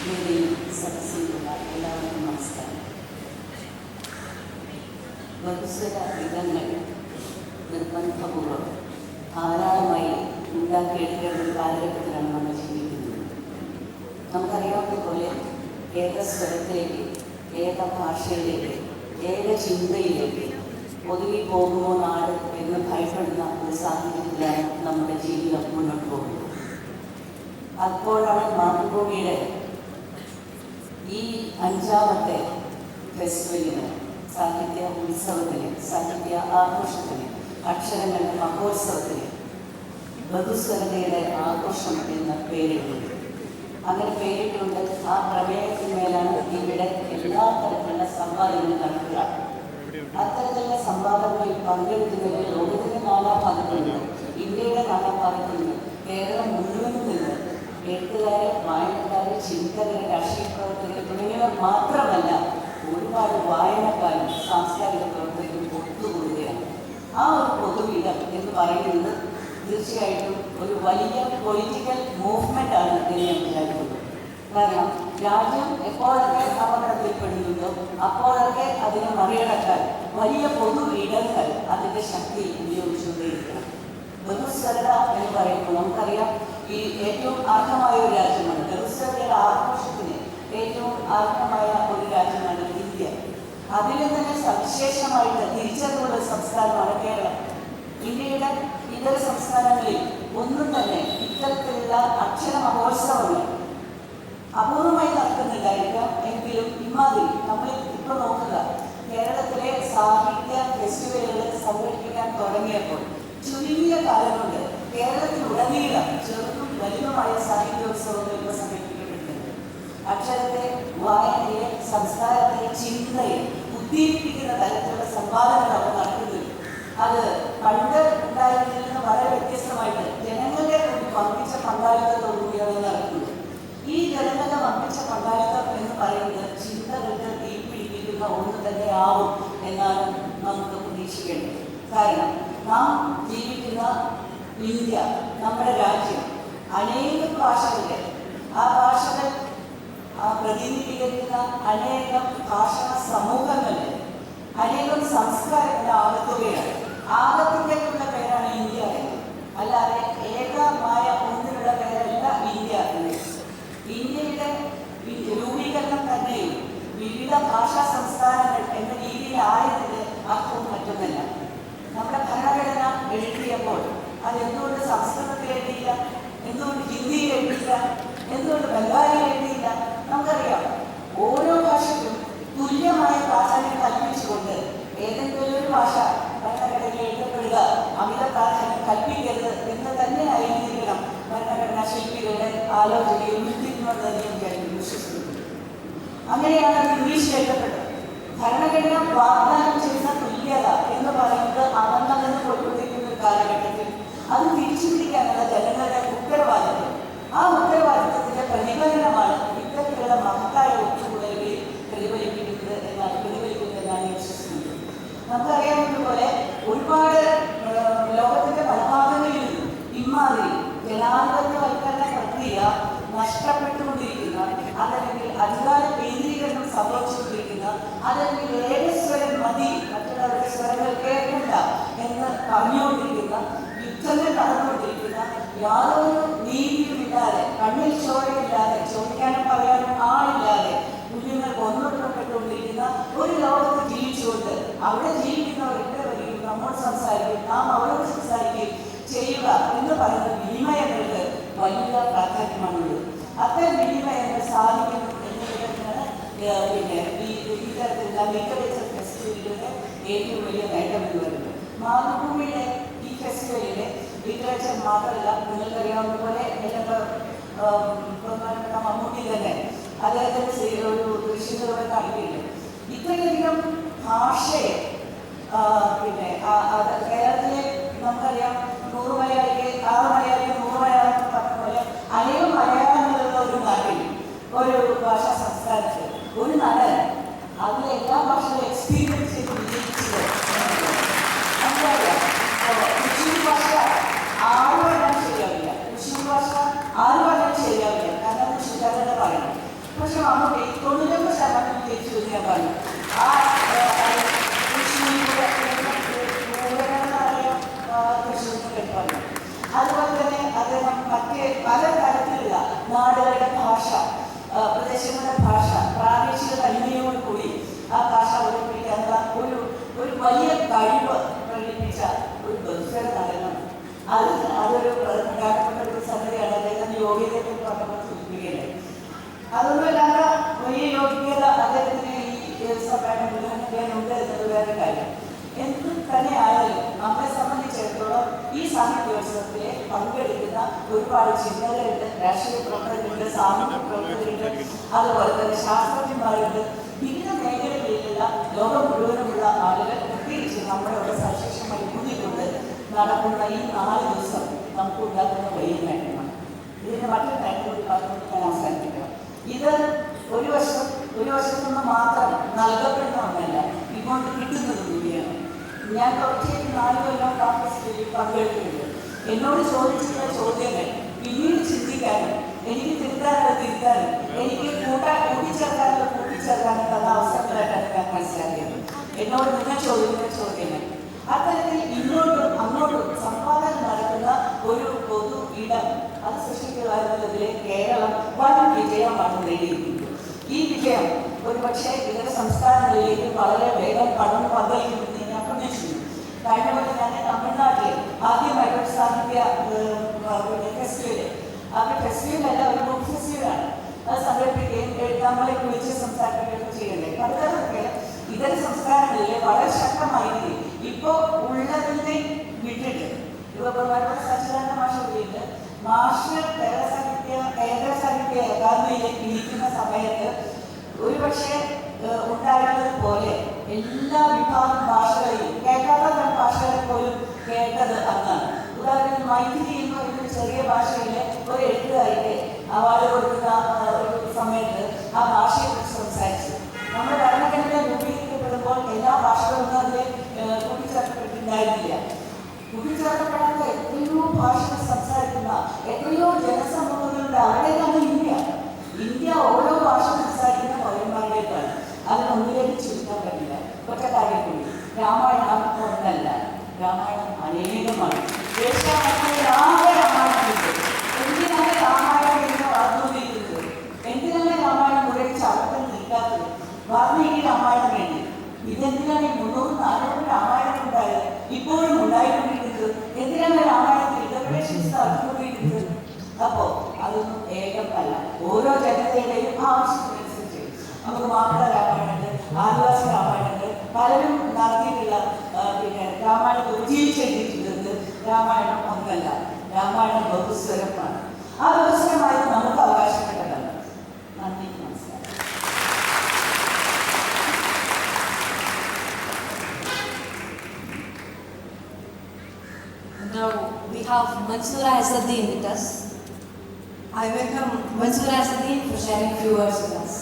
വേദിയിൽ സദസ്സിലുള്ള എല്ലാവർക്കും നമസ്കാരം ബഹുസ്വര ഇടങ്ങൾ നിർബന്ധപൂർവം ധാരാളമായി ഉണ്ടാക്കിയെടുക്കേണ്ട ഒരു കാലഘട്ടത്തിലാണ് നമ്മൾ ജീവിക്കുന്നത് നമുക്കറിയാവുന്നതുപോലെ ഏക സ്വരത്തിലേക്ക് ഏക ചിന്തയിലേക്ക് ഒതുങ്ങി പോകുമോ നാട് എന്ന് ഭയപ്പെടുന്ന ഒരു സാഹചര്യത്തിലാണ് നമ്മുടെ ജീവിതം മുന്നോട്ട് അപ്പോഴാണ് മാതൃഭൂമിയുടെ ഈ അഞ്ചാമത്തെ ഫെസ്റ്റിവലിന് സാഹിത്യ ഉത്സവത്തിന് സാഹിത്യ ആഘോഷത്തിന് അക്ഷരങ്ങളുടെ മഹോത്സവത്തിന് ബഹുസ്വരതയുടെ ആഘോഷം എന്ന പേരിട്ടുണ്ട് അങ്ങനെ പേരിട്ടുകൊണ്ട് ആ പ്രമേയത്തിന്മേലാണ് ഇവിടെ എല്ലാ തരത്തിലുള്ള സംവാദങ്ങൾ നടക്കുക. അത്തരത്തിലുള്ള സംവാദങ്ങളിൽ പങ്കെടുക്കുന്നവർ ലോകത്തിന്റെ നാനാഭാഗത്തു നിന്ന് ഇന്ത്യയുടെ നാനാഭാഗത്തു നിന്ന് കേരളം മുഴുവനും നിന്ന് എഴുത്തുകാരെ വായനക്കാരെ ചിന്തകരെ രാഷ്ട്രീയ പ്രവർത്തകർ തുടങ്ങിയവർ മാത്രമല്ല ഒരുപാട് വായനക്കാരും സാംസ്കാരിക പ്രവർത്തകരും ഒത്തുകൂടുകയാണ്. ആ ഒരു പൊതുവിടം എന്ന് പറയുന്നത് തീർച്ചയായിട്ടും ഒരു വലിയ പൊളിറ്റിക്കൽ മൂവ്മെന്റ് ആണ് ഞാൻ വിചാരിക്കുന്നത് കാരണം രാജ്യം എപ്പോഴൊക്കെ അപകടത്തിൽപ്പെടുന്നുണ്ടോ അപ്പോഴൊക്കെ അതിനെ മറികടക്കാൻ വലിയ പൊതു ഇടങ്ങൾ അതിന്റെ ശക്തി ഉപയോഗിച്ചുകൊണ്ടേയിരിക്കണം. ബഹുസ്വരത എന്ന് പറയുമ്പോൾ നമുക്കറിയാം ഈ ഏറ്റവും അർഹമായ ഒരു രാജ്യമാണ്. ബഹുസ്വരതയുടെ ആഘോഷത്തിന് ഏറ്റവും അർഹമായ ഒരു രാജ്യമാണ് ഇന്ത്യ. അതിൽ തന്നെ സവിശേഷമായിട്ട് തിരിച്ചറിവുള്ള സംസ്കാരമാണ് കേരളം. ഇന്ത്യയുടെ ഇതര സംസ്ഥാനങ്ങളിൽ ഒന്നും തന്നെ ഇത്തരത്തിലുള്ള അക്ഷര മഹോത്സവങ്ങൾ അപൂർവമായി നടക്കുന്നുണ്ടായിരിക്കാം എങ്കിലും ഇമാതിരി നമ്മൾ ഇപ്പോൾ നോക്കുക. കേരളത്തിലെ സാഹിത്യ ഫെസ്റ്റിവലുകൾ സംഘടിപ്പിക്കാൻ തുടങ്ങിയപ്പോൾ ചുരുങ്ങിയ കാലം കൊണ്ട് കേരളത്തിലുടനീളം ചെറുതും വലുതുമായ സാഹിത്യോത്സവങ്ങൾ ഇപ്പോൾ സംഘടിപ്പിക്കപ്പെടുന്നുണ്ട്. അക്ഷരത്തെ വായനയെ സംസ്കാരത്തെ ചിന്തയെ ഉദ്ദീപിപ്പിക്കുന്ന തരത്തിലുള്ള സംവാദങ്ങൾ അവർ നടക്കുന്നുണ്ട് അത് പണ്ട് ഉണ്ടായിരുന്നതിൽ നിന്ന് വളരെ വ്യത്യസ്തമായിട്ട് ജനങ്ങളുടെ ഒരു പങ്കിച്ച പങ്കാളിത്തത്തോടുകൂടിയാണ് നടക്കുന്നത് ഈ ജനങ്ങളുടെ പങ്കിച്ച പങ്കാളിത്തം എന്ന് പറയുന്നത് ചിന്തകൾക്ക് തീപിടിപ്പിക്കുന്ന ഒന്ന് തന്നെ ആവും എന്നാണ് നമുക്ക് പ്രതീക്ഷിക്കേണ്ടത്. കാരണം നാം ജീവിക്കുന്ന ഇന്ത്യ നമ്മുടെ രാജ്യം അനേകം ഭാഷകളിൽ. ആ ഭാഷകൾ പ്രതിനിധീകരിക്കുന്ന അനേകം ഭാഷാ സമൂഹങ്ങളിൽ അനേകം സംസ്കാരങ്ങളുടെ ആകത്തുകയാണ് ആകത്തുകയ്ക്കുള്ള പേരാണ് ഇന്ത്യ അല്ലാതെ ഏകമായ ഒന്നിനുള്ള പേരല്ല ഇന്ത്യ എന്ന് ഇന്ത്യയുടെ വി- രൂപീകരണം തന്നെയും വിവിധ ഭാഷാ സംസ്ഥാനങ്ങൾ എന്ന രീതിയിലായതിന് അർത്ഥവും മറ്റൊന്നല്ല നമ്മുടെ ഭരണഘടന എഴുതിയപ്പോൾ അത് എന്തുകൊണ്ട് സംസ്കൃതത്തിൽ എഴുതിയില്ല എന്തുകൊണ്ട് ഹിന്ദിയിൽ എഴുതിയില്ല എന്തുകൊണ്ട് ബംഗാളി എഴുതിയില്ല നമുക്കറിയാം. ഓരോ ഭാഷയ്ക്കും തുല്യമായ പ്രാധാന്യം കൽപ്പിച്ചുകൊണ്ട് ഏതെങ്കിലും ഒരു ഭാഷ ഭരണഘടനയിൽ എഴുതപ്പെടുക അമിത പ്രാധാന്യം കൽപ്പിക്കരുത് എന്ന് തന്നെ ആയിരിക്കണം ഭരണഘടനാ ശില്പികളുടെ ആലോചനയിൽ ഉരുത്തിരിക്കുന്നതെന്ന് ഞാൻ വിശ്വസിക്കുന്നു അങ്ങനെയാണ് ഇംഗ്ലീഷ് എഴുതപ്പെട്ടത്. ഭരണഘടന വാഗ്ദാനം ചെയ്യുന്ന തുല്യത എന്ന് പറയുന്നത് അകന്നതെന്ന് പോയിക്കൊണ്ടിരിക്കുന്ന ഒരു കാലഘട്ടത്തിൽ അത് തിരിച്ചു പിടിക്കാനുള്ള ജനങ്ങളുടെ ഉത്തരവാദിത്വം. ആ ഉത്തരവാദിത്വത്തിന്റെ പ്രതിഫലനമാണ് ഇത്തരത്തിലുള്ള മഹത്തായ ഒത്തുകൂടലുകളിൽ പ്രതിഫലിപ്പിക്കുന്നത് എന്നാണ് പ്രതിഫലിക്കുന്നത് എന്നാണ് വിശ്വസിക്കുന്നത്. നമുക്കറിയാവുന്നതുപോലെ ഒരുപാട് ലോകത്തിന്റെ പല ഭാഗങ്ങളിൽ ഇമാതിരി ജനാധിപത്യവൽക്കരണ പ്രക്രിയ നഷ്ടപ്പെട്ടുകൊണ്ടിരിക്കുന്ന അതല്ലെങ്കിൽ അധികാര കേന്ദ്രീകരണം സംഭവിച്ചുകൊണ്ടിരിക്കുന്ന അതല്ലെങ്കിൽ ഏകസ്വരം മതി മറ്റുള്ളവരുടെ സ്വരങ്ങൾ കേൾക്കണ്ട എന്ന് പറഞ്ഞുകൊണ്ടിരിക്കുന്ന യുദ്ധങ്ങൾ നടന്നുകൊണ്ടിരിക്കുന്ന യാതൊരു കൊന്നൊടുക്കപ്പെട്ടുകൊണ്ടിരിക്കുന്ന ഒരു ലോകത്ത് ജീവിച്ചുകൊണ്ട് അവിടെ ജീവിക്കുന്നവരുടെ വരികയും നമ്മോട് സംസാരിക്കും നാം അവരോട് സംസാരിക്കുകയും ചെയ്യുക എന്ന് പറയുന്ന വിനിമയങ്ങൾക്ക് വലിയ പ്രാധാന്യമാണുള്ളത്. അത്തരം വിനിമയങ്ങൾ സാധിക്കുന്നു എന്നുള്ളതാണ് പിന്നെ ഈ ഇത്തരത്തിലുള്ള തരത്തിലുള്ള ലിറ്ററേച്ചർ ഫെസ്റ്റിവലിന്റെ ഏറ്റവും വലിയ നേട്ടം എന്ന് പറയുന്നത്. മാതൃഭൂമിയുടെ ഈ ഫെസ്റ്റിവലിലെ ലിറ്ററേച്ചർ മാത്രമല്ല നിങ്ങൾക്കറിയാവുന്ന പോലെ എല്ലാ ബഹുമാനപ്പെട്ട മമ്മൂട്ടി തന്നെ അദ്ദേഹത്തിന്റെ സീ- ഒരു ദൃശ്യത്തിലൂടെ കാണിക്കുന്നുണ്ട് ഇത്രയധികം ഭാഷയെ പിന്നെ കേരളത്തിലെ നമുക്കറിയാം നൂറ് മലയാളിക്ക് ആറ് മലയാളിക്ക് നൂറ് മലയാളം പറഞ്ഞ അനേകം മലയാളങ്ങളുള്ള ഒരു നാട്ടിൽ ഒരു ഭാഷാ സംസ്കാരത്തിൽ ഒരു നടൻ അതിലെ എല്ലാ ഭാഷകളും എക്സ്പീരിയൻസ് ചെയ്ത് വിജയിച്ചത് നമുക്കറിയാം ഇപ്പോ തൃശ്ശൂർ ഭാഷ ആറ് പറഞ്ഞാൽ ശരിയാവില്ല തൃശ്ശൂർ ഭാഷ ആറ് പറഞ്ഞാൽ ശരിയാവില്ല കാരണം തൃശ്ശൂർക്കാരുടെ പറയണം പക്ഷെ മമ്മൂട്ടി തൊണ്ണൂറ്റൊമ്പത് ശതമാനം തിരിച്ചു ഞാൻ പറഞ്ഞു ആ അതുപോലെ തന്നെ അദ്ദേഹം മറ്റ് പല തരത്തിലുള്ള നാടുകളുടെ ഭാഷ പ്രദേശങ്ങളുടെ ഭാഷ പ്രാദേശിക തനിമയോട് കൂടി ആ ഭാഷ അവതരിപ്പിക്കാനുള്ള ഒരു ഒരു വലിയ കഴിവ് പ്രകടിപ്പിച്ച ഒരു ബന്ധുര നടനാണ് അത് അതൊരു പ്രധാനപ്പെട്ട ഒരു സംഗതിയാണ് അദ്ദേഹം യോഗ്യതയെ പറഞ്ഞപ്പോൾ സൂചിപ്പിക്കുന്നത് യോഗ്യത സഭയുടെ മുന്നേറുന്നുണ്ട് എന്നത് വേറെ കാര്യം ഈ സാഹിത്യോത്സവത്തിലെ പങ്കെടുക്കുന്ന ഒരുപാട് ചിന്തകരുണ്ട് രാഷ്ട്രീയ പ്രവർത്തകരുണ്ട് സാമൂഹ്യ പ്രവർത്തകരുണ്ട് അതുപോലെ തന്നെ ശാസ്ത്രജ്ഞന്മാരുണ്ട് വിവിധ മേഖലകളിലുള്ള ലോകം മുഴുവനുമുള്ള ആളുകൾ പ്രത്യേകിച്ച് നമ്മുടെ ഇവിടെ സവിശേഷമായി ഊന്നിക്കൊണ്ട് നടക്കുന്ന ഈ നാല് ദിവസം നമുക്ക് ഉണ്ടാക്കുന്ന വലിയ നേട്ടമാണ് ഇതിന് മറ്റൊരു കാര്യം കൂടി പറഞ്ഞുകൊണ്ട് ഞാൻ അവസാനിപ്പിക്കണം ഇത് ഒരു വശം ഒരു വശത്തു നിന്ന് മാത്രം നൽകപ്പെടുന്ന ഒന്നല്ല ഇങ്ങോട്ട് കിട്ടുന്നത് കൂടിയാണ് ഞാൻ കുറച്ചേക്ക് നാല് കൊല്ലം പങ്കെടുത്തിട്ടുണ്ട് എന്നോട് ചോദിച്ചിരുന്ന ചോദ്യങ്ങൾ പിന്നീട് ചിന്തിക്കാനും എനിക്ക് തിരുത്താനുള്ള തിരുത്താനും എനിക്ക് കൂട്ടാൻ കൂട്ടിച്ചേർക്കാനുള്ള കൂട്ടിച്ചേർക്കാനും തന്ന അവസരങ്ങളായിട്ടാണ് ഞാൻ മനസ്സിലാക്കിയത്. എന്നോട് നിങ്ങൾ ചോദിക്കുന്ന ചോദ്യങ്ങൾ. അത്തരത്തിൽ ഇങ്ങോട്ടും അങ്ങോട്ടും സംവാദം നടക്കുന്ന ഒരു പൊതു ഇടം അത് സൃഷ്ടിക്കുക എന്നതിൽ കേരളം വൻ വിജയമാണ് നേടിയിരിക്കുന്നത്. ഈ വിജയം ഒരുപക്ഷെ ഇതര സംസ്ഥാനങ്ങളിലേക്ക് വളരെ വേഗം പണം പന്തലിക്കുമെന്ന് ഞാൻ പ്രതീക്ഷിക്കുന്നു. കഴിഞ്ഞ ആദ്യമായിട്ടൊരു സാഹിത്യ ഫെസ്റ്റിവൽ ആ ഫെസ്റ്റിവലല്ല ഒരു ബുക്ക് ഫെസ്റ്റിവലാണ് അത് സംഘടിപ്പിക്കുകയും നമ്മളെ വിളിച്ച് സംസാരിക്കുകയൊക്കെ ചെയ്യണ്ടേ? പലതരത്തിൽ ഇതര സംസ്ഥാനങ്ങളിലെ വളരെ ശക്തമായി ഇപ്പോൾ ഉള്ളതിനെ വിട്ടിട്ട് ഇപ്പോൾ ബഹുമാനപ്പെട്ട സച്ചിദാനന്ദ മാഷ് കൂടിയിട്ട് മാഷ് കേരള സാഹിത്യ കേന്ദ്ര സാഹിത്യ അക്കാദമിയിലേക്ക് ഇരിക്കുന്ന സമയത്ത് ഒരുപക്ഷെ ഏഹ്, ഉണ്ടായിരുന്നത് പോലെ എല്ലാ വിഭാഗം ഭാഷകളെയും കേൾക്കാത്ത ഭാഷകളെ പോലും കേട്ടത് അന്നാണ് ഉദാഹരണത്തിന് മൈഥിലി എന്ന് ഒരു ചെറിയ ഭാഷയിലെ ഒരു എഴുത്തുകാരിക്ക് അവാർഡ് കൊടുക്കുന്ന ഒരു സമയത്ത് ആ ഭാഷയെക്കുറിച്ച് സംസാരിച്ചു. നമ്മുടെ ഭരണഘടന രൂപീകരിക്കപ്പെടുമ്പോൾ എല്ലാ ഭാഷകളും അതിൽ കൂട്ടിച്ചേർക്കപ്പെട്ടിട്ടുണ്ടായിരുന്നില്ല. കൂട്ടിച്ചേർക്കപ്പെടാത്ത എത്രയോ ഭാഷകൾ സംസാരിക്കുന്ന എത്രയോ ജനസമൂഹങ്ങളുടെ അവിടെ തന്നെ ഇന്ത്യ. ഇന്ത്യ ഓരോ ഭാഷ സംസാരിക്കുന്ന പൗരന്മാരുടേക്കാണ് അതിനൊന്നിലേക്ക് ചുരുക്കാൻ പറ്റില്ല. ഒറ്റ കാര്യം കൂടി. രാമായണം ഒന്നല്ല. രാമായണം അനേകമാണ്. ആകെ രാമായണമുണ്ട് എന്തിനാണ് രാമായണം എന്ന് പറഞ്ഞുകൊണ്ടിരിക്കുന്നത് എന്തിനാണ് രാമായണം മുരടിച്ച് അർത്ഥം നിൽക്കാത്തത്? വാൽമീകി രാമായണം വേണ്ടി ഇതെന്തിനാണ് ഈ മുന്നൂറ് നാനൂറ് രാമായണം ഉണ്ടായത്? ഇപ്പോഴും ഉണ്ടായിക്കൊണ്ടിരിക്കുന്നത്? എന്തിനാണ് രാമായണത്തിൽ ഇന്റർപ്രിട്ടേഷൻസ് നടത്തിക്കൊണ്ടിരിക്കുന്നത് അപ്പോ അതൊന്നും ഏകമല്ല ഓരോ ജനതയുടെയും ആവശ്യത്തിനനുസരിച്ച്. നമുക്ക് മാപ്പിള രാമായണമുണ്ട് ആദിവാസി രാമായണമുണ്ട് പലരും പിന്നെ രാമായണം ഉപജീവിച്ചെഴുതിയിട്ടുള്ളത് രാമായണം ഒന്നല്ല രാമായണം ബഹുസ്വരമാണ് ആ ബഹുസ്വരമായത് നമുക്ക് അവകാശപ്പെട്ടതല്ല നന്ദി നമസ്കാരം Now we have Mansoora Asaddin with us. I welcome Mansoora Asaddin for sharing few words with us.